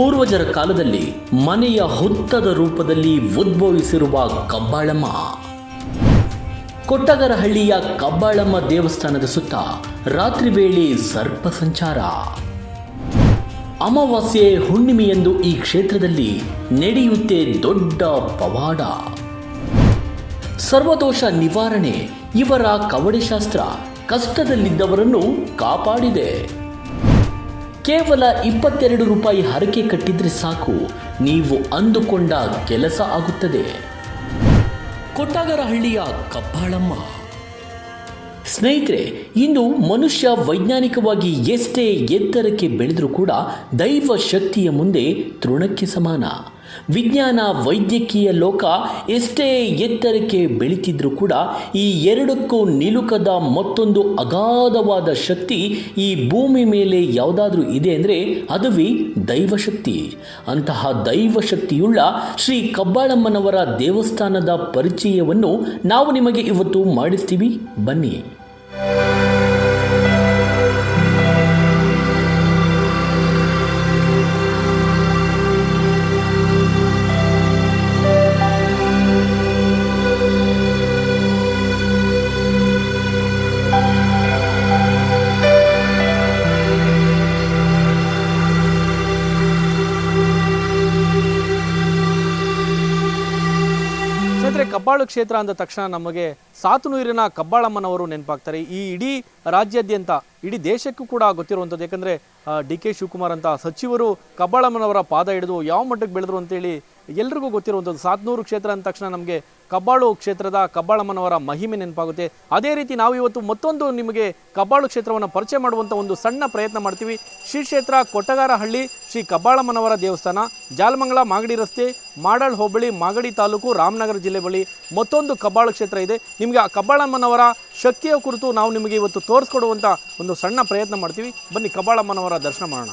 ಪೂರ್ವಜರ ಕಾಲದಲ್ಲಿ ಮನೆಯ ಹುತ್ತದ ರೂಪದಲ್ಲಿ ಉದ್ಭವಿಸಿರುವ ಕಬ್ಬಾಳಮ್ಮ. ಕೊಟ್ಟಗರಹಳ್ಳಿಯ ಕಬ್ಬಾಳಮ್ಮ ದೇವಸ್ಥಾನದ ಸುತ್ತ ರಾತ್ರಿ ವೇಳೆ ಸರ್ಪ ಸಂಚಾರ. ಅಮಾವಾಸ್ಯೆ ಹುಣ್ಣಿಮೆಯಂದು ಈ ಕ್ಷೇತ್ರದಲ್ಲಿ ನಡೆಯುತ್ತೆ ದೊಡ್ಡ ಪವಾಡ. ಸರ್ವದೋಷ ನಿವಾರಣೆ ಇವರ ಕವಡೆಶಾಸ್ತ್ರ ಕಷ್ಟದಲ್ಲಿದ್ದವರನ್ನು ಕಾಪಾಡಿದೆ. ಕೇವಲ ಇಪ್ಪತ್ತೆರಡು ರೂಪಾಯಿ ಹರಕೆ ಕಟ್ಟಿದ್ರೆ ಸಾಕು. ನೀವು ಅಂದುಕೊಂಡ ಕೆಲಸ ಆಗುತ್ತದೆ. ಕೊಟ್ಟಾಗರಹಳ್ಳಿಯ ಕಬ್ಬಾಳಮ್ಮ ಸ್ನೇಹಿತರೆ, ಇಂದು ಮನುಷ್ಯ ವೈಜ್ಞಾನಿಕವಾಗಿ ಎಷ್ಟೇ ಎತ್ತರಕ್ಕೆ ಬೆಳೆದರೂ ಕೂಡ ದೈವ ಶಕ್ತಿಯ ಮುಂದೆ ತೃಣಕ್ಕೆ ಸಮಾನ. ವಿಜ್ಞಾನ ವೈದ್ಯಕೀಯ ಲೋಕ ಎಷ್ಟೇ ಎತ್ತರಕ್ಕೆ ಬೆಳೀತಿದ್ರೂ ಕೂಡ ಈ ಎರಡಕ್ಕೂ ನಿಲುಕದ ಮತ್ತೊಂದು ಅಗಾಧವಾದ ಶಕ್ತಿ ಈ ಭೂಮಿ ಮೇಲೆ ಯಾವುದಾದ್ರೂ ಇದೆ ಅಂದರೆ ಅದುವೇ ದೈವಶಕ್ತಿ. ಅಂತಹ ದೈವಶಕ್ತಿಯುಳ್ಳ ಶ್ರೀ ಕಬ್ಬಾಳಮ್ಮನವರ ದೇವಸ್ಥಾನದ ಪರಿಚಯವನ್ನು ನಾವು ನಿಮಗೆ ಇವತ್ತು ಮಾಡಿಸ್ತೀವಿ. ಬನ್ನಿ. ಕಬ್ಬಾಳು ಕ್ಷೇತ್ರ ಅಂದ ತಕ್ಷಣ ನಮಗೆ ಸಾತುನೂರಿನ ಕಬ್ಬಾಳಮ್ಮನವರು ನೆನಪಾಗ್ತಾರೆ. ಈ ಇಡೀ ರಾಜ್ಯಾದ್ಯಂತ, ಇಡೀ ದೇಶಕ್ಕೂ ಕೂಡ ಗೊತ್ತಿರುವಂಥದ್ದು. ಯಾಕಂದರೆ ಡಿ ಕೆ ಶಿವಕುಮಾರ್ ಅಂತ ಸಚಿವರು ಕಬ್ಬಾಳಮ್ಮನವರ ಪಾದ ಹಿಡಿದು ಯಾವ ಮಟ್ಟಕ್ಕೆ ಬೆಳೆದ್ರು ಅಂತೇಳಿ ಎಲ್ರಿಗೂ ಗೊತ್ತಿರುವಂಥದ್ದು ಸಾತ್ನೂರು ಕ್ಷೇತ್ರ ಅಂದ ತಕ್ಷಣ ನಮಗೆ ಕಬ್ಬಾಳು ಕ್ಷೇತ್ರದ ಕಬ್ಬಾಳಮ್ಮನವರ ಮಹಿಮೆ ನೆನಪಾಗುತ್ತೆ. ಅದೇ ರೀತಿ ನಾವು ಇವತ್ತು ಮತ್ತೊಂದು ನಿಮಗೆ ಕಬ್ಬಾಳು ಕ್ಷೇತ್ರವನ್ನು ಪರಿಚಯ ಮಾಡುವಂಥ ಒಂದು ಸಣ್ಣ ಪ್ರಯತ್ನ ಮಾಡ್ತೀವಿ. ಶ್ರೀ ಕ್ಷೇತ್ರ ಕೊಟ್ಟಗಾರಹಳ್ಳಿ ಶ್ರೀ ಕಬ್ಬಾಳಮ್ಮನವರ ದೇವಸ್ಥಾನ, ಜಾಲಮಂಗಲ ಮಾಗಡಿ ರಸ್ತೆ, ಮಾಡಾಳ್ ಹೋಬಳಿ, ಮಾಗಡಿ ತಾಲೂಕು, ರಾಮನಗರ ಜಿಲ್ಲೆ ಬಳಿ ಮತ್ತೊಂದು ಕಬ್ಬಾಳು ಕ್ಷೇತ್ರ ಇದೆ. ನಿಮಗೆ ಆ ಕಬ್ಬಾಳಮ್ಮನವರ ಶಕ್ತಿಯ ಕುರಿತು ನಾವು ನಿಮಗೆ ಇವತ್ತು ತೋರಿಸ್ಕೊಡುವಂಥ ಒಂದು ಸಣ್ಣ ಪ್ರಯತ್ನ ಮಾಡ್ತೀವಿ. ಬನ್ನಿ ಕಬ್ಬಾಳಮ್ಮನವರ ದರ್ಶನ ಮಾಡೋಣ.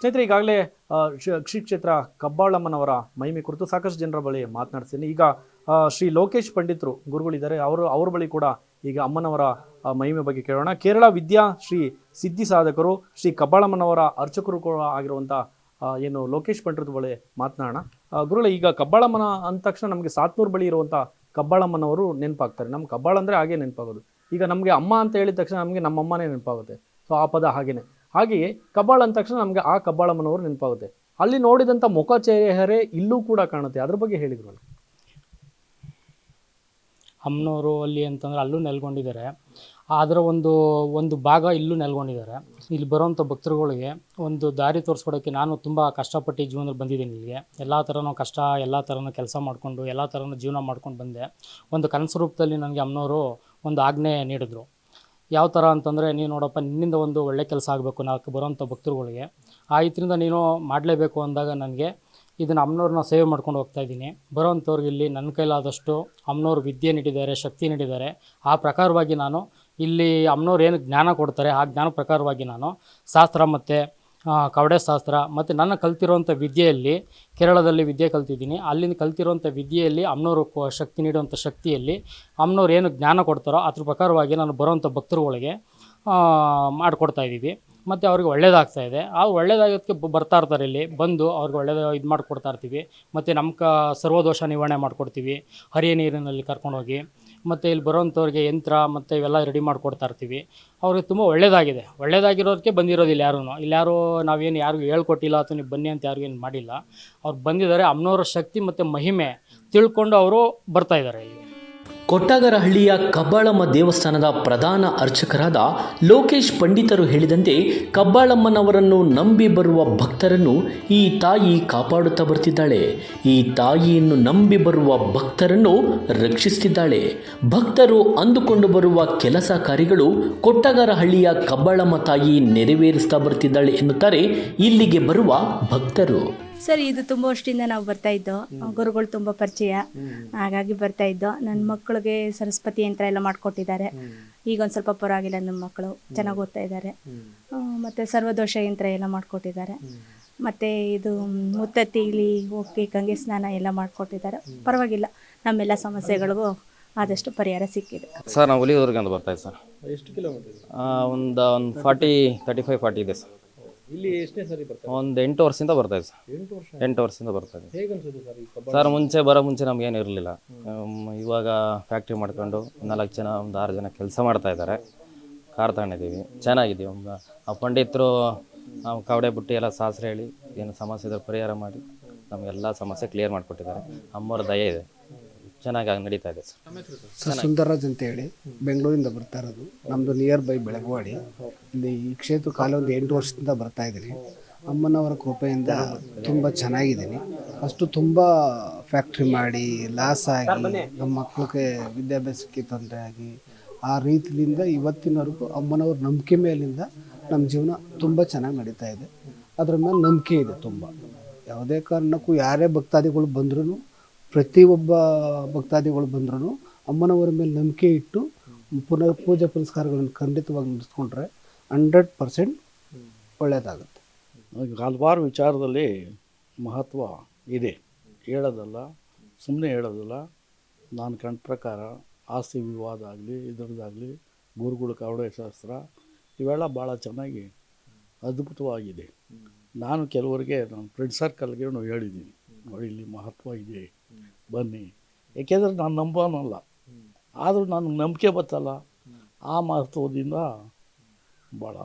ಸ್ನೇಹಿತರೆ, ಈಗಾಗಲೇ ಶ್ರೀ- ಕ್ಷೇತ್ರ ಕಬ್ಬಾಳಮ್ಮನವರ ಮಹಿಮೆ ಕುರಿತು ಸಾಕಷ್ಟು ಜನರ ಬಳಿ ಮಾತನಾಡ್ತೀನಿ ಈಗ ಶ್ರೀ ಲೋಕೇಶ್ ಪಂಡಿತರು ಗುರುಗಳಿದ್ದಾರೆ. ಅವರು, ಅವ್ರ ಬಳಿ ಕೂಡ ಈಗ ಅಮ್ಮನವರ ಮಹಿಮೆ ಬಗ್ಗೆ ಕೇಳೋಣ. ಕೇರಳ ವಿದ್ಯಾ ಶ್ರೀ ಸಿದ್ಧಿ ಸಾಧಕರು, ಶ್ರೀ ಕಬ್ಬಾಳಮ್ಮನವರ ಅರ್ಚಕರು ಕೂಡ ಆಗಿರುವಂಥ ಏನು ಲೋಕೇಶ್ ಪಂಡಿತರ ಬಳಿ ಮಾತನಾಡೋಣ. ಗುರುಗಳೇ, ಈಗ ಕಬ್ಬಾಳಮ್ಮನ ಅಂದ ತಕ್ಷಣ ನಮಗೆ ಸಾತ್ನೂರು ಬಳಿ ಇರುವಂಥ ಕಬ್ಬಾಳಮ್ಮನವರು ನೆನಪಾಗ್ತಾರೆ. ನಮ್ಮ ಕಬ್ಬಾಳ ಅಂದರೆ ಹಾಗೆ ನೆನಪಾಗೋದು. ಈಗ ನಮಗೆ ಅಮ್ಮ ಅಂತ ಹೇಳಿದ ತಕ್ಷಣ ನಮಗೆ ನಮ್ಮ ಅಮ್ಮನೇ ನೆನಪಾಗುತ್ತೆ. ಸೊ, ಆ ಪದ ಹಾಗೇನೆ. ಹಾಗೆಯೇ ಕಬ್ಬಾಳ ಅಂದ ತಕ್ಷಣ ನಮಗೆ ಆ ಕಬ್ಬಾಳಮ್ಮನವರು ನೆನಪಾಗುತ್ತೆ. ಅಲ್ಲಿ ನೋಡಿದಂಥ ಮುಖ ಚೇಹರೆ ಇಲ್ಲೂ ಕೂಡ ಕಾಣುತ್ತೆ. ಅದ್ರ ಬಗ್ಗೆ ಹೇಳಿದ್ರು ಅಮ್ಮನವರು ಅಲ್ಲಿ ಅಂತಂದ್ರೆ ಅಲ್ಲೂ ನೆಲ್ಕೊಂಡಿದ್ದಾರೆ ಅದರ ಒಂದು ಒಂದು ಭಾಗ ಇಲ್ಲೂ ನೆಲ್ಕೊಂಡಿದ್ದಾರೆ ಇಲ್ಲಿ ಬರೋವಂಥ ಭಕ್ತರುಗಳಿಗೆ ಒಂದು ದಾರಿ ತೋರಿಸ್ಕೊಡೋಕ್ಕೆ ನಾನು ತುಂಬ ಕಷ್ಟಪಟ್ಟು ಜೀವನದಲ್ಲಿ ಬಂದಿದ್ದೀನಿ ಇಲ್ಲಿಗೆ. ಎಲ್ಲ ಥರನೂ ಕಷ್ಟ, ಎಲ್ಲ ಥರನೂ ಕೆಲಸ ಮಾಡಿಕೊಂಡು, ಎಲ್ಲ ಥರನೂ ಜೀವನ ಮಾಡ್ಕೊಂಡು ಬಂದೆ. ಒಂದು ಕನಸು ರೂಪದಲ್ಲಿ ನನಗೆ ಅಮ್ಮನವರು ಒಂದು ಆಜ್ಞೆ ನೀಡಿದ್ರು. ಯಾವ ಥರ ಅಂತಂದರೆ, ನೀನು ನೋಡಪ್ಪ, ನಿನ್ನಿಂದ ಒಂದು ಒಳ್ಳೆ ಕೆಲಸ ಆಗಬೇಕು, ನಾಲ್ಕು ಬರೋಂಥ ಭಕ್ತರುಗಳಿಗೆ. ಆ ಇದರಿಂದ ನೀನು ಮಾಡಲೇಬೇಕು ಅಂದಾಗ ನನಗೆ ಇದನ್ನು ಅಮ್ಮನವ್ರನ್ನ ಸೇವೆ ಮಾಡ್ಕೊಂಡು ಹೋಗ್ತಾ ಇದ್ದೀನಿ. ಬರೋವಂಥವ್ರಿಗೆ ಇಲ್ಲಿ ನನ್ನ ಕೈಲಾದಷ್ಟು ಅಮ್ಮನವ್ರು ವಿದ್ಯೆ ನೀಡಿದ್ದಾರೆ, ಶಕ್ತಿ ನೀಡಿದ್ದಾರೆ. ಆ ಪ್ರಕಾರವಾಗಿ ನಾನು ಇಲ್ಲಿ ಅಮ್ಮನವ್ರು ಏನು ಜ್ಞಾನ ಕೊಡ್ತಾರೆ, ಆ ಜ್ಞಾನ ಪ್ರಕಾರವಾಗಿ ನಾನು ಶಾಸ್ತ್ರ ಮತ್ತು ಕವಡೆ ಶಾಸ್ತ್ರ ಮತ್ತು ನನ್ನ ಕಲ್ತಿರುವಂಥ ವಿದ್ಯೆಯಲ್ಲಿ ಕೇರಳದಲ್ಲಿ ವಿದ್ಯೆ ಕಲ್ತಿದ್ದೀನಿ. ಅಲ್ಲಿಂದ ಕಲ್ತಿರುವಂಥ ವಿದ್ಯೆಯಲ್ಲಿ ಅಮ್ಮನವರು ಕೊ- ಶಕ್ತಿ ನೀಡುವಂಥ ಶಕ್ತಿಯಲ್ಲಿ ಅಮ್ಮನವ್ರು ಏನು ಜ್ಞಾನ ಕೊಡ್ತಾರೋ ಅದ್ರ ಪ್ರಕಾರವಾಗಿ ನಾನು ಬರೋವಂಥ ಭಕ್ತರುಗಳಿಗೆ ಮಾಡಿಕೊಡ್ತಾ ಇದ್ದೀವಿ. ಮತ್ತು ಅವ್ರಿಗೆ ಒಳ್ಳೇದಾಗ್ತಾ ಇದೆ. ಆ ಒಳ್ಳೇದಾಗೋದಕ್ಕೆ ಬರ್ತಾ ಇರ್ತಾರೆ ಇಲ್ಲಿ. ಬಂದು ಅವ್ರಿಗೆ ಒಳ್ಳೇದು ಇದು ಮಾಡಿಕೊಡ್ತಾ ಇರ್ತೀವಿ. ಮತ್ತು ನಮ್ಮ ಕ ಸರ್ವದೋಷ ನಿವಾರಣೆ ಮಾಡಿಕೊಡ್ತೀವಿ. ಹರಿಯ ನೀರಿನಲ್ಲಿ ಕರ್ಕೊಂಡೋಗಿ. ಮತ್ತು ಇಲ್ಲಿ ಬರೋಂಥವ್ರಿಗೆ ಯಂತ್ರ ಮತ್ತು ಇವೆಲ್ಲ ರೆಡಿ ಮಾಡಿಕೊಡ್ತಾ ಇರ್ತೀವಿ. ಅವ್ರಿಗೆ ತುಂಬ ಒಳ್ಳೆಯದಾಗಿದೆ ಒಳ್ಳೆಯದಾಗಿರೋದಕ್ಕೆ ಬಂದಿರೋದಿಲ್ಲ ಯಾರೂ ಇಲ್ಲಿ ಯಾರು ನಾವೇನು ಯಾರಿಗೂ ಹೇಳ್ಕೊಟ್ಟಿಲ್ಲ ಅಥವಾ ನೀವು ಬನ್ನಿ ಅಂತ ಯಾರಿಗೂ ಏನು ಮಾಡಿಲ್ಲ. ಅವ್ರು ಬಂದಿದ್ದಾರೆ. ಅಮ್ಮನವರ ಶಕ್ತಿ ಮತ್ತು ಮಹಿಮೆ ತಿಳ್ಕೊಂಡು ಅವರು ಬರ್ತಾ ಇದ್ದಾರೆ ಇಲ್ಲಿ. ಕೊಟ್ಟಗರಹಳ್ಳಿಯ ಕಬ್ಬಾಳಮ್ಮ ದೇವಸ್ಥಾನದ ಪ್ರಧಾನ ಅರ್ಚಕರಾದ ಲೋಕೇಶ್ ಪಂಡಿತರು ಹೇಳಿದಂತೆ ಕಬ್ಬಾಳಮ್ಮನವರನ್ನು ನಂಬಿ ಬರುವ ಭಕ್ತರನ್ನು ಈ ತಾಯಿ ಕಾಪಾಡುತ್ತಾ ಬರ್ತಿದ್ದಾಳೆ. ಈ ತಾಯಿಯನ್ನು ನಂಬಿ ಬರುವ ಭಕ್ತರನ್ನು ರಕ್ಷಿಸುತ್ತಿದ್ದಾಳೆ ಭಕ್ತರು ಅಂದುಕೊಂಡು ಬರುವ ಕೆಲಸ ಕಾರ್ಯಗಳು ಕೊಟ್ಟಗರಹಳ್ಳಿಯ ಕಬ್ಬಾಳಮ್ಮ ತಾಯಿ ನೆರವೇರಿಸ್ತಾ ಬರ್ತಿದ್ದಾಳೆ ಎನ್ನುತ್ತಾರೆ ಇಲ್ಲಿಗೆ ಬರುವ ಭಕ್ತರು. ಸರ್ ಇದು ತುಂಬಾ ವರ್ಷದಿಂದ ನಾವು ಬರ್ತಾ ಇದ್ದೋ ಗುರುಗಳು ತುಂಬಾ ಪರಿಚಯ. ಹಾಗಾಗಿ ಬರ್ತಾ ಇದ್ದೋ ನನ್ನ ಮಕ್ಕಳಿಗೆ ಸರಸ್ವತಿ ಯಂತ್ರ ಎಲ್ಲ ಮಾಡಿಕೊಟ್ಟಿದ್ದಾರೆ. ಈಗ ಒಂದ್ ಸ್ವಲ್ಪ ಪರವಾಗಿಲ್ಲ ನಮ್ಮ ಮಕ್ಕಳು ಚೆನ್ನಾಗಿ ಓದ್ತಾ ಇದ್ದಾರೆ. ಮತ್ತೆ ಸರ್ವದೋಷ ಯಂತ್ರ ಎಲ್ಲ ಮಾಡ್ಕೊಟ್ಟಿದ್ದಾರೆ. ಮತ್ತೆ ಇದು ಮುತ್ತತ್ತಿಲಿ ಹೋಗಿ ಗಂಗೆ ಸ್ನಾನ ಎಲ್ಲ ಮಾಡ್ಕೊಟ್ಟಿದ್ದಾರೆ. ಪರವಾಗಿಲ್ಲ ನಮ್ಮೆಲ್ಲ ಸಮಸ್ಯೆಗಳಿಗೂ ಆದಷ್ಟು ಪರಿಹಾರ ಸಿಕ್ಕಿದೆ. ಸರ್ ನಾವು ಹುಲಿದುರ್ಗ ಅಂತ ಬರ್ತಾ ಇದ್ದೀವಿ ಸರ್. ಎಷ್ಟು ಕಿಲೋಮೀಟರ್ ಒಂದು ಒಂದು ಫಾರ್ಟಿ ತರ್ಟಿ ಫೈವ್ ಫಾರ್ಟಿ ಇದೆ ಸರ್. ಇಲ್ಲಿ ಎಷ್ಟನೇ ಸರಿ ಬರ್ತಾರೆ ಒಂದು ಎಂಟು ವರ್ಷದಿಂದ ಬರ್ತಾ ಇದೆ ಸರ್. ಎಂಟು ವರ್ಷ ಎಂಟು ವರ್ಷದಿಂದ ಬರ್ತಾ ಇದೆ. ಹೇಗೆ ಅನ್ಸುತ್ತೆ ಸರ್ ಈ ಕಬ್ಬ ಸರ್ ಮುಂಚೆ ಬರೋ ಮುಂಚೆ ನಮಗೇನು ಇರಲಿಲ್ಲ. ಇವಾಗ ಫ್ಯಾಕ್ಟ್ರಿ ಮಾಡ್ಕೊಂಡು ನಾಲ್ಕು ಜನ ಒಂದು ಆರು ಜನ ಕೆಲಸ ಮಾಡ್ತಾ ಇದ್ದಾರೆ. ಕಾರ್ ತಗೊಂಡಿದ್ದೀವಿ. ಚೆನ್ನಾಗಿದ್ದೀವಿ. ಒಂದು ಆ ಪಂಡಿತರು ನಾವು ಕವಡೆ ಬುಟ್ಟಿ ಎಲ್ಲ ಶಾಸ್ತ್ರ ಹೇಳಿ ಏನು ಸಮಸ್ಯೆ ಇದ್ರೆ ಪರಿಹಾರ ಮಾಡಿ ನಮಗೆಲ್ಲ ಸಮಸ್ಯೆ ಕ್ಲಿಯರ್ ಮಾಡಿಕೊಟ್ಟಿದ್ದಾರೆ. ಅಮ್ಮವ್ರ ದಯೆ ಇದೆ. ಚೆನ್ನಾಗಿ ನಡೀತಾ ಇದೆ. ಸರ್ ಸರ್ ಸುಂದರರಾಜ್ ಅಂತ ಹೇಳಿ ಬೆಂಗಳೂರಿಂದ ಬರ್ತಾ ಇರೋದು. ನಮ್ಮದು ನಿಯರ್ ಬೈ ಬೆಳಗವಾಡಿ. ಇಲ್ಲಿ ಈ ಕ್ಷೇತ್ರ ಕಾಲ ಒಂದು ಎಂಟು ವರ್ಷದಿಂದ ಬರ್ತಾ ಇದ್ದೀನಿ. ಅಮ್ಮನವರ ಕೃಪೆಯಿಂದ ತುಂಬ ಚೆನ್ನಾಗಿದ್ದೀನಿ. ಅಷ್ಟು ತುಂಬ ಫ್ಯಾಕ್ಟ್ರಿ ಮಾಡಿ ಲಾಸ್ ಆಗಿ ನಮ್ಮ ಮಕ್ಕಳಿಗೆ ವಿದ್ಯಾಭ್ಯಾಸಕ್ಕೆ ತೊಂದರೆ ಆಗಿ ಆ ರೀತಿಯಿಂದ ಇವತ್ತಿನವರೆಗೂ ಅಮ್ಮನವ್ರ ನಂಬಿಕೆ ಮೇಲಿಂದ ನಮ್ಮ ಜೀವನ ತುಂಬ ಚೆನ್ನಾಗಿ ನಡೀತಾ ಇದೆ. ಅದ್ರ ಮೇಲೆ ನಂಬಿಕೆ ಇದೆ ತುಂಬ. ಯಾವುದೇ ಕಾರಣಕ್ಕೂ ಯಾರೇ ಭಕ್ತಾದಿಗಳು ಬಂದ್ರೂ ಪ್ರತಿಯೊಬ್ಬ ಭಕ್ತಾದಿಗಳು ಬಂದ್ರೂ ಅಮ್ಮನವರ ಮೇಲೆ ನಂಬಿಕೆ ಇಟ್ಟು ಪುನಃ ಪೂಜೆ ಪುನಸ್ಕಾರಗಳನ್ನು ಖಂಡಿತವಾಗಿ ನಡೆಸ್ಕೊಂಡ್ರೆ ಹಂಡ್ರೆಡ್ ಪರ್ಸೆಂಟ್ ಒಳ್ಳೆಯದಾಗುತ್ತೆ. ಹಲವಾರು ವಿಚಾರದಲ್ಲಿ ಮಹತ್ವ ಇದೆ. ಹೇಳೋದಲ್ಲ ಸುಮ್ಮನೆ ಹೇಳೋದಲ್ಲ. ನಾನು ಕಂಡ ಪ್ರಕಾರ ಆಸ್ತಿ ವಿವಾದ ಆಗಲಿ, ಇದರದ್ದಾಗಲಿ, ಗುರುಗಳು ಕವಡೆ ಶಾಸ್ತ್ರ ಇವೆಲ್ಲ ಭಾಳ ಚೆನ್ನಾಗಿ ಅದ್ಭುತವಾಗಿದೆ. ನಾನು ಕೆಲವರಿಗೆ ನನ್ನ ಫ್ರೆಂಡ್ ಸರ್ಕಲ್ಗೆ ಹೇಳಿದ್ದೀನಿ ಇಲ್ಲಿ ಮಹತ್ವ ಇದೆ. ಬನ್ನಿ. ಏಕೆಂದರೆ ನಾನು ನಂಬೋನಲ್ಲ. ಆದರೂ ನನಗೆ ನಂಬಿಕೆ ಬತ್ತಲ್ಲ. ಆ ಮಹತ್ವದಿಂದ ಭಾಳ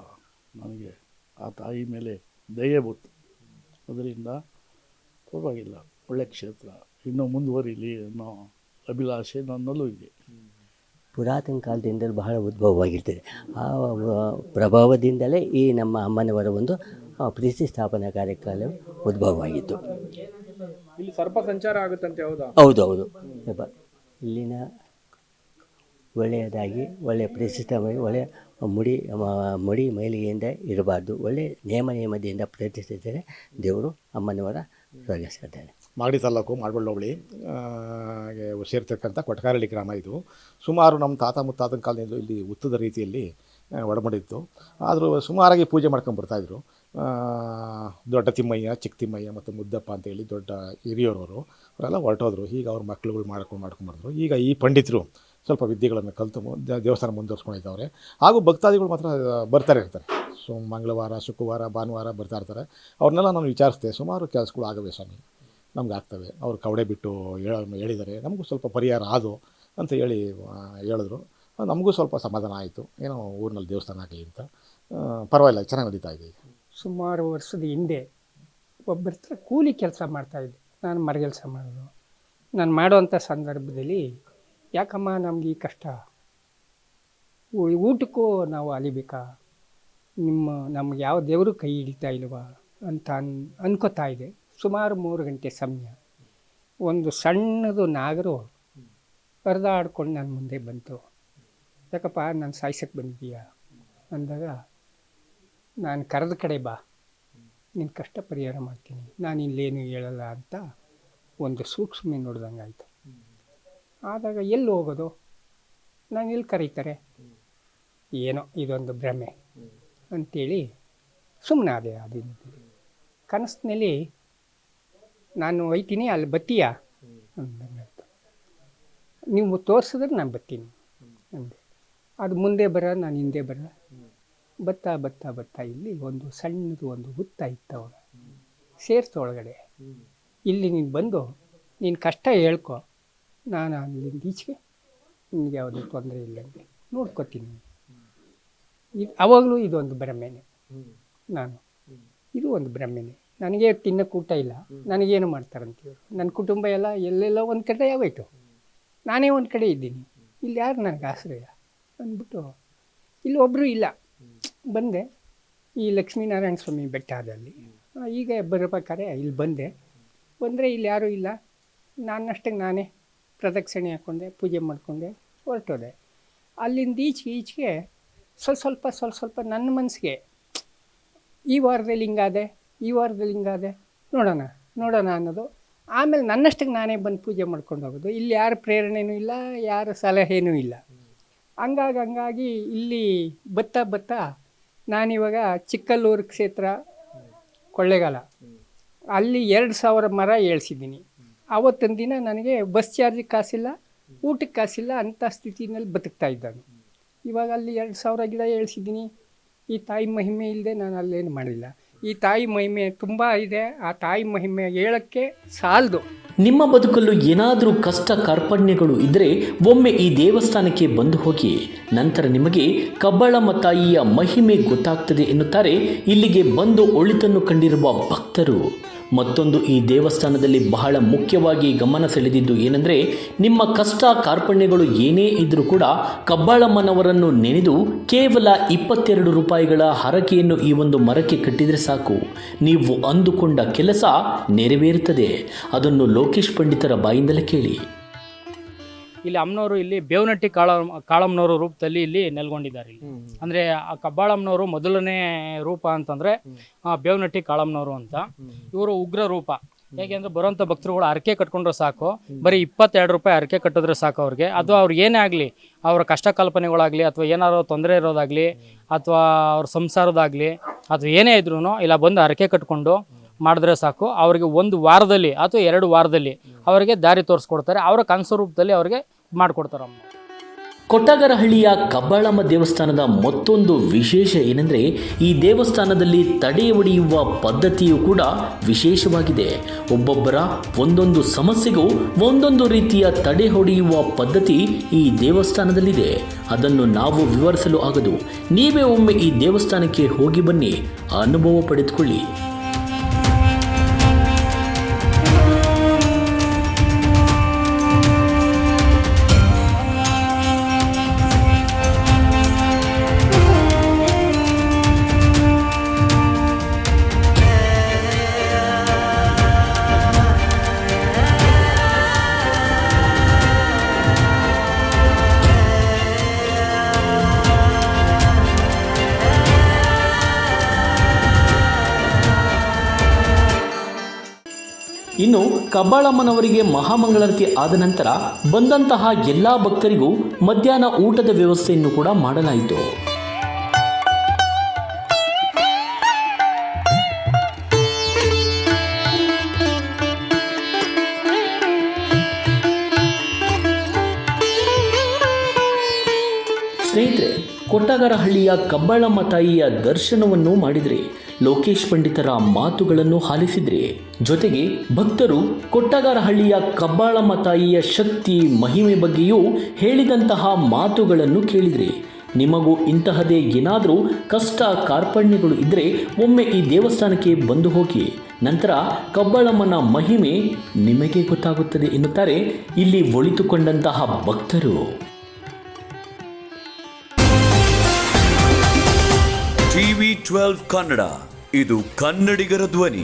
ನನಗೆ ಆ ತಾಯಿ ಮೇಲೆ ದಯೆ ಬಂತು. ಅದರಿಂದ ಪರವಾಗಿಲ್ಲ. ಒಳ್ಳೆ ಕ್ಷೇತ್ರ. ಇನ್ನೂ ಮುಂದುವರಿಲಿ ಅನ್ನೋ ಅಭಿಲಾಷೆ ನನ್ನಲ್ಲೂ ಇದೆ. ಪುರಾತನ ಕಾಲದಿಂದಲೂ ಬಹಳ ಉದ್ಭವವಾಗಿರ್ತದೆ. ಆ ಪ್ರಭಾವದಿಂದಲೇ ಈ ನಮ್ಮ ಅಮ್ಮನವರ ಒಂದು ಪ್ರೀತಿ ಸ್ಥಾಪನಾ ಕಾರ್ಯಕ್ರಮ ಉದ್ಭವವಾಗಿತ್ತು. ಇಲ್ಲಿ ಸರ್ಪ ಸಂಚಾರ ಆಗುತ್ತಂತೆ ಹೌದಾ? ಹೌದು ಹೌದು. ಇಲ್ಲಿನ ಒಳ್ಳೆಯದಾಗಿ ಒಳ್ಳೆಯ ಪ್ರತಿಷ್ಠಿತವಾಗಿ ಒಳ್ಳೆಯ ಮುಡಿ ಮುಡಿ ಮೈಲಿಗೆಯಿಂದ ಇರಬಾರ್ದು. ಒಳ್ಳೆಯ ನಿಯಮ ನಿಯಮದಿಂದ ಪ್ರತಿಷ್ಠಿಸಿದರೆ ದೇವರು ಅಮ್ಮನವರ ಸ್ವರ್ಗಿಸ್ತಾರೆ ಮಾಗಡಿ ತಾಲೂಕು ಮಾಡ್ಬಳ್ಳ ಹೋಬಳಿ ಆ, ಗೆ ಸೇರ್ತಕ್ಕಂಥ ಕೊಟ್ಕಾರಳ್ಳಿ ಗ್ರಾಮ ಇದು. ಸುಮಾರು ನಮ್ಮ ತಾತ ಮುತ್ತಾತನ ಕಾಲದಿಂದ ಇಲ್ಲಿ ಉತ್ತದ ರೀತಿಯಲ್ಲಿ ಒಡಮಡಿತ್ತು ಆದರೂ ಸುಮಾರಾಗಿ ಪೂಜೆ ಮಾಡ್ಕೊಂಡು ಬರ್ತಾಯಿದ್ರು ದೊಡ್ಡ ತಿಮ್ಮಯ್ಯ, ಚಿಕ್ಕ ತಿಮ್ಮಯ್ಯ ಮತ್ತು ಮುದ್ದಪ್ಪ ಅಂತೇಳಿ ದೊಡ್ಡ ಹಿರಿಯರವರು, ಅವರೆಲ್ಲ ಹೊರಟೋದ್ರು. ಈಗ ಅವ್ರ ಮಕ್ಳುಗಳು ಮಾಡ್ಕೊಂಡು ಮಾಡ್ಕೊಂಡು ಬಂದರು. ಈಗ ಈ ಪಂಡಿತರು ಸ್ವಲ್ಪ ವಿದ್ಯೆಗಳನ್ನು ಕಲಿತು ದೇವಸ್ಥಾನ ಮುಂದುವರ್ಸ್ಕೊಂಡಿದ್ದವ್ರೆ ಹಾಗೂ ಭಕ್ತಾದಿಗಳು ಮಾತ್ರ ಬರ್ತಾರೆ ಇರ್ತಾರೆ. ಸೊ, ಮಂಗಳವಾರ, ಶುಕ್ರವಾರ, ಭಾನುವಾರ ಬರ್ತಾ ಇರ್ತಾರೆ. ಅವ್ರನ್ನೆಲ್ಲ ನಾನು ವಿಚಾರಿಸ್ದೆ, ಸುಮಾರು ಕೆಲಸಗಳು ಆಗವೆ ಸ್ವಾಮಿ. ನಮ್ಗೆ ಆಗ್ತವೆ. ಅವ್ರು ಕವಡೆ ಬಿಟ್ಟು ಹೇಳ, ಹೇಳಿದ್ದಾರೆ. ನಮಗೂ ಸ್ವಲ್ಪ ಪರಿಹಾರ ಆದು ಅಂತ ಹೇಳಿ ಹೇಳಿದ್ರು. ನಮಗೂ ಸ್ವಲ್ಪ ಸಮಾಧಾನ ಆಯಿತು. ಏನೋ ಊರಿನಲ್ಲಿ ದೇವಸ್ಥಾನ ಆಗಲಿ ಅಂತ. ಪರವಾಗಿಲ್ಲ, ಚೆನ್ನಾಗಿ ನಡೀತಾ ಇದೆ ಈಗ. ಸುಮಾರು ವರ್ಷದ ಹಿಂದೆ ಒಬ್ಬರ ಹತ್ರ ಕೂಲಿ ಕೆಲಸ ಮಾಡ್ತಾಯಿದ್ದೆ ನಾನು ಮರಗೆಲಸ ಮಾಡೋದು. ನಾನು ಮಾಡೋವಂಥ ಸಂದರ್ಭದಲ್ಲಿ, ಯಾಕಮ್ಮ ನಮ್ಗೆ ಈ ಕಷ್ಟ? ಊಟಕ್ಕೂ ನಾವು ಅಲಿಬೇಕಾ? ನಿಮ್ಮ, ನಮ್ಗೆ ಯಾವ ದೇವರು ಕೈ ಹಿಡಿತಾ ಇಲ್ವಾ? ಅಂತ ಅನ್, ಅನ್ಕೋತಾ ಇದೆ ಸುಮಾರು ಮೂರು ಗಂಟೆ ಸಮಯ. ಒಂದು ಸಣ್ಣದು ನಾಗರು ಹರಿದಾಡ್ಕೊಂಡು ನನ್ನ ಮುಂದೆ ಬಂತು. ಯಾಕಪ್ಪ, ನಾನು ಸಾಯ್ಸಕ್ಕೆ ಬಂದಿದ್ದೀಯಾ? ಅಂದಾಗ ನಾನು ಕರೆದ ಕಡೆ ಬಾ. ನಿನ್ನ ಕಷ್ಟ ಪರಿಹಾರ ಮಾಡ್ತೀನಿ. ನಾನು ಇಲ್ಲೇನು ಹೇಳಲ್ಲ ಅಂತ ಒಂದು ಸೂಕ್ಷ್ಮ ಆಯಿತು. ಆದಾಗ ಎಲ್ಲಿ ಹೋಗೋದು? ನಾನು ಎಲ್ಲಿ ಕರೀತಾರೆ? ಏನೋ ಇದೊಂದು ಭ್ರಮೆ ಅಂಥೇಳಿ ಸುಮ್ಮನಾದೆ ಅದು ಕನಸಿನಲ್ಲಿ ನಾನು ಒಯ್ತೀನಿ ಅಲ್ಲಿ ಬತ್ತೀಯಾ? ಅಂದಂಗಾಯ್ತು. ನೀವು ತೋರಿಸಿದ್ರೆ ನಾನು ಬತ್ತೀನಿ ಅಂದೆ. ಅದು ಮುಂದೆ ಬರ, ನಾನು ಹಿಂದೆ ಬರ? ಬತ್ತಾ ಬತ್ತಾ ಬತ್ತಾ ಇಲ್ಲಿ ಒಂದು ಸಣ್ಣದು ಒಂದು ಹುತ್ತ ಇತ್ತು ಅವಾಗ ಸೇರ್ತು ಒಳಗಡೆ. ಇಲ್ಲಿ ನೀನು ಬಂದು ನೀನು ಕಷ್ಟ ಹೇಳ್ಕೊ. ನಾನು ಅಲ್ಲಿಂದ ಈಚೆಗೆ ನಿನಗೆ ಯಾವುದೇ ತೊಂದರೆ ಇಲ್ಲಂತೆ ನೋಡ್ಕೊತೀನಿ ಇದು ಅವಾಗಲೂ ಇದೊಂದು ಭ್ರಮೆನೆ ನಾನು. ಇದು ಒಂದು ಭ್ರಮೆನೆ. ನನಗೆ ತಿನ್ನಕ್ಕೆ ಊಟ ಇಲ್ಲ. ನನಗೇನು ಮಾಡ್ತಾರಂತೀವ್ರು ನನ್ನ ಕುಟುಂಬ ಎಲ್ಲ ಎಲ್ಲೆಲ್ಲ ಒಂದು ಕಡೆ ಯಾವಾಯ್ತು ನಾನೇ ಒಂದು ಕಡೆ ಇದ್ದೀನಿ. ಇಲ್ಲಿ ಯಾರು ನನಗೆ ಆಶ್ರಯ? ಅಂದ್ಬಿಟ್ಟು ಇಲ್ಲಿ ಒಬ್ಬರು ಇಲ್ಲ. ಬಂದೆ. ಈ ಲಕ್ಷ್ಮೀನಾರಾಯಣ ಸ್ವಾಮಿ ಬೆಟ್ಟದಲ್ಲಿ. ಈಗ ಬರಬೇಕಾದ್ರೆ ಇಲ್ಲಿ ಬಂದೆ. ಬಂದರೆ ಇಲ್ಲಿ ಯಾರೂ ಇಲ್ಲ. ನಾನಷ್ಟಕ್ಕೆ ನಾನೇ ಪ್ರದಕ್ಷಿಣೆ ಹಾಕ್ಕೊಂಡೆ ಪೂಜೆ ಮಾಡಿಕೊಂಡೆ, ಹೊರಟೋದೆ. ಅಲ್ಲಿಂದ ಈಚೆಗೆ ಈಚೆಗೆ ಸ್ವಲ್ಪ ಸ್ವಲ್ಪ ಸ್ವಲ್ಪ ಸ್ವಲ್ಪ ನನ್ನ ಮನಸ್ಸಿಗೆ, ಈ ವಾರದಲ್ಲಿ ಹಿಂಗಾದೆ, ಈ ವಾರದಲ್ಲಿ ಹಿಂಗಾದೆ, ನೋಡೋಣ ನೋಡೋಣ ಅನ್ನೋದು. ಆಮೇಲೆ ನನ್ನಷ್ಟಕ್ಕೆ ನಾನೇ ಬಂದು ಪೂಜೆ ಮಾಡ್ಕೊಂಡು ಹೋಗೋದು. ಇಲ್ಲಿ ಯಾರ ಪ್ರೇರಣೆನೂ ಇಲ್ಲ, ಯಾರ ಸಲಹೆನೂ ಇಲ್ಲ. ಹಂಗಾಗಿ ಹಂಗಾಗಿ ಇಲ್ಲಿ ಬತ್ತಾ ಬತ್ತಾ ನಾನಿವಾಗ ಚಿಕ್ಕಲ್ಲೂರು ಕ್ಷೇತ್ರ ಕೊಳ್ಳೇಗಾಲ. ಅಲ್ಲಿ ಎರಡು ಸಾವಿರ ಮರ ಏಳ್ಸಿದ್ದೀನಿ. ಆವತ್ತಿನ ದಿನ ನನಗೆ ಬಸ್ ಚಾರ್ಜಿಗೆ ಕಾಸಿಲ್ಲ, ಊಟಕ್ಕೆ ಕಾಸಿಲ್ಲ ಅಂಥ ಸ್ಥಿತಿನಲ್ಲಿ ಬದುಕ್ತಾ ಇದ್ದಾನೆ ಇವಾಗ ಅಲ್ಲಿ ಎರಡು ಸಾವಿರ ಗಿಡ ಏಳ್ಸಿದ್ದೀನಿ. ಈ ತಾಯಿ ಮಹಿಮೆ ಇಲ್ಲದೆ ನಾನು ಅಲ್ಲೇನು ಮಾಡಿಲ್ಲ. ಈ ತಾಯಿ ಮಹಿಮೆ ತುಂಬ ಇದೆ. ಆ ತಾಯಿ ಮಹಿಮೆ ಹೇಳಕ್ಕೆ ಸಾಲದು. ನಿಮ್ಮ ಬದುಕಲ್ಲೂ ಏನಾದರೂ ಕಷ್ಟ ಕಾರ್ಪಣ್ಯಗಳು ಇದ್ದರೆ ಒಮ್ಮೆ ಈ ದೇವಸ್ಥಾನಕ್ಕೆ ಬಂದು ಹೋಗಿ, ನಂತರ ನಿಮಗೆ ಕಬ್ಬಳಮ್ಮ ತಾಯಿಯ ಮಹಿಮೆ ಗೊತ್ತಾಗ್ತದೆ ಎನ್ನುತ್ತಾರೆ ಇಲ್ಲಿಗೆ ಬಂದು ಒಳಿತನ್ನು ಕಂಡಿರುವ ಭಕ್ತರು. ಮತ್ತೊಂದು ಈ ದೇವಸ್ಥಾನದಲ್ಲಿ ಬಹಳ ಮುಖ್ಯವಾಗಿ ಗಮನ ಸೆಳೆದಿದ್ದು ಏನೆಂದರೆ, ನಿಮ್ಮ ಕಷ್ಟ ಕಾರ್ಪಣ್ಯಗಳು ಏನೇ ಇದ್ದರೂ ಕೂಡ ಕಬ್ಬಾಳಮ್ಮನವರನ್ನು ನೆನೆದು ಕೇವಲ ಇಪ್ಪತ್ತೆರಡು ರೂಪಾಯಿಗಳ ಹರಕೆಯನ್ನು ಈ ಒಂದು ಮರಕ್ಕೆ ಕಟ್ಟಿದರೆ ಸಾಕು. ನೀವು ಅಂದುಕೊಂಡ ಕೆಲಸ ನೆರವೇರುತ್ತದೆ. ಅದನ್ನು ಲೋಕೇಶ್ ಪಂಡಿತರ ಬಾಯಿಂದಲೇ ಕೇಳಿ. ಇಲ್ಲಿ ಅಮ್ಮನವರು ಇಲ್ಲಿ ಬೇವನಟ್ಟಿ ಕಾಳ ಕಾಳಮ್ಮನವರು ರೂಪದಲ್ಲಿ ಇಲ್ಲಿ ನೆಲೆಗೊಂಡಿದ್ದಾರೆ ಇಲ್ಲಿ. ಅಂದ್ರೆ ಆ ಕಬ್ಬಾಳಮ್ಮನವರು ಮೊದಲನೇ ರೂಪ ಅಂತಂದ್ರೆ ಆ, ಬೇವನಟ್ಟಿ ಕಾಳಮ್ಮನವರು ಅಂತ. ಇವರು ಉಗ್ರ ರೂಪ. ಯಾಕೆಂದ್ರೆ ಬರುವಂತ ಭಕ್ತರುಗಳು ಅರಕೆ ಕಟ್ಕೊಂಡ್ರೆ ಸಾಕು ಬರೀ ಇಪ್ಪತ್ತೆರಡು ರೂಪಾಯಿ ಅರಕೆ ಕಟ್ಟಿದ್ರೆ ಸಾಕು ಅವ್ರಿಗೆ. ಅಥವಾ ಅವ್ರು ಏನೇ ಆಗಲಿ ಅವರ ಕಷ್ಟ ಕಲ್ಪನೆಗಳಾಗಲಿ ಅಥವಾ ಏನಾದ್ರು ತೊಂದರೆ ಇರೋದಾಗಲಿ ಅಥವಾ ಅವ್ರ ಸಂಸಾರದಾಗಲಿ ಅಥವಾ ಏನೇ ಇದ್ರೂ ಇಲ್ಲ ಬಂದು ಅರಕೆ ಕಟ್ಕೊಂಡು ಮಾಡಿದ್ರೆ ಸಾಕು. ಅವರಿಗೆ ಒಂದು ವಾರದಲ್ಲಿ ಅಥವಾ ಎರಡು ವಾರದಲ್ಲಿ ಅವರಿಗೆ ದಾರಿ ತೋರಿಸ್ಕೊಡ್ತಾರೆ. ಅವರ ಕನಸು ರೂಪದಲ್ಲಿ ಅವರಿಗೆ ಮಾಡಿಕೊಡ್ತಾರೆ ಅಮ್ಮ ಕೊಟ್ಟಗರಹಳ್ಳಿಯ ಕಬ್ಬಾಳಮ್ಮ ದೇವಸ್ಥಾನದ ಮತ್ತೊಂದು ವಿಶೇಷ ಏನೆಂದರೆ ಈ ದೇವಸ್ಥಾನದಲ್ಲಿ ತಡೆ ಒಡೆಯುವ ಪದ್ಧತಿಯು ಕೂಡ ವಿಶೇಷವಾಗಿದೆ. ಒಬ್ಬೊಬ್ಬರ ಒಂದೊಂದು ಸಮಸ್ಯೆಗೂ ಒಂದೊಂದು ರೀತಿಯ ತಡೆ ಹೊಡೆಯುವ ಪದ್ಧತಿ ಈ ದೇವಸ್ಥಾನದಲ್ಲಿದೆ. ಅದನ್ನು ನಾವು ವಿವರಿಸಲು ಆಗದು. ನೀವೇ ಒಮ್ಮೆ ಈ ದೇವಸ್ಥಾನಕ್ಕೆ ಹೋಗಿ ಬನ್ನಿ. ಅನುಭವ ಪಡೆದುಕೊಳ್ಳಿ. ಕಬ್ಬಾಳಮ್ಮನವರಿಗೆ ಮಹಾಮಂಗಳಾರತಿ ಆದ ನಂತರ ಬಂದಂತಹ ಎಲ್ಲ ಭಕ್ತರಿಗೂ ಮಧ್ಯಾಹ್ನ ಊಟದ ವ್ಯವಸ್ಥೆಯನ್ನು ಕೂಡ ಮಾಡಲಾಯಿತು. ಸ್ನೇಹಿತರೆ, ಕೊಟ್ಟಗರಹಳ್ಳಿಯ ಕಬ್ಬಾಳಮ್ಮ ತಾಯಿಯ ದರ್ಶನವನ್ನು ಮಾಡಿದ್ರಿ ಲೋಕೇಶ್ ಪಂಡಿತರ ಮಾತುಗಳನ್ನು ಆಲಿಸಿದರೆ ಜೊತೆಗೆ ಭಕ್ತರು ಕೊಟ್ಟಗಾರಹಳ್ಳಿಯ ಕಬ್ಬಾಳಮ್ಮ ತಾಯಿಯ ಶಕ್ತಿ ಮಹಿಮೆ ಬಗ್ಗೆಯೂ ಹೇಳಿದಂತಹ ಮಾತುಗಳನ್ನು ಕೇಳಿದ್ರಿ ನಿಮಗೂ ಇಂತಹದೇ ಏನಾದರೂ ಕಷ್ಟ ಕಾರ್ಪಣ್ಯಗಳು ಇದ್ದರೆ ಒಮ್ಮೆ ಈ ದೇವಸ್ಥಾನಕ್ಕೆ ಬಂದು ಹೋಗಿ. ನಂತರ ಕಬ್ಬಾಳಮ್ಮನ ಮಹಿಮೆ ನಿಮಗೆ ಗೊತ್ತಾಗುತ್ತದೆ ಎನ್ನುತ್ತಾರೆ ಇಲ್ಲಿ ಒಳಿತುಕೊಂಡಂತಹ ಭಕ್ತರು. ಟಿವಿ ಟ್ವೆಲ್ವ್ ಕನ್ನಡ ಇದು ಕನ್ನಡಿಗರ ಧ್ವನಿ.